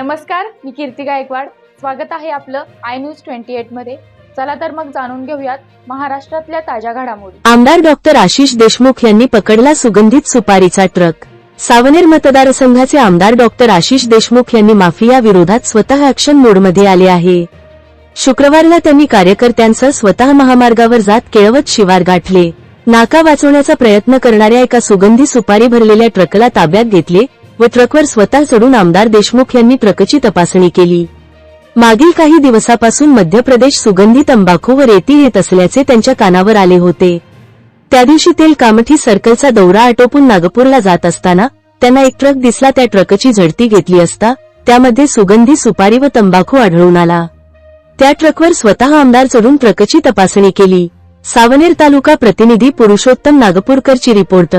नमस्कार मी कीर्ती गायकवाड. स्वागत आहे आपलं आय न्यूज ट्वेंटी एटमध्ये. चला तर मग जाणून घेऊयात महाराष्ट्रातल्या ताज्या घडामोडी. आमदार डॉक्टर आशिष देशमुख यांनी पकडला सुगंधित सुपारीचा ट्रक. सावनेर मतदारसंघाचे आमदार डॉक्टर आशिष देशमुख यांनी माफिया विरोधात स्वतः ऍक्शन मोडमध्ये आले आहे. शुक्रवारला त्यांनी कार्यकर्त्यांसह स्वतः महामार्गावर जात केळवत शिवार गाठले. नाका वाचवण्याचा प्रयत्न करणाऱ्या एका सुगंधी सुपारी भरलेल्या ट्रकला ताब्यात घेतले व ट्रकवर स्वतः चढून आमदार देशमुख यांनी ट्रकची तपासणी केली. मागील काही दिवसापासून मध्य प्रदेश सुगंधी तंबाखू व रेती येत असल्याचे त्यांच्या कानावर आले होते. त्या दिवशी तेल कामठी सर्कलचा दौरा आटोपून नागपूरला जात असताना त्यांना एक ट्रक दिसला त्या ट्रकची झडती घेतली असता त्यामध्ये सुगंधी सुपारी व तंबाखू आढळून आला. त्या ट्रकवर स्वतः आमदार चढून ट्रकची तपासणी केली. सावनेर तालुका प्रतिनिधी पुरुषोत्तम नागपूरकरची रिपोर्ट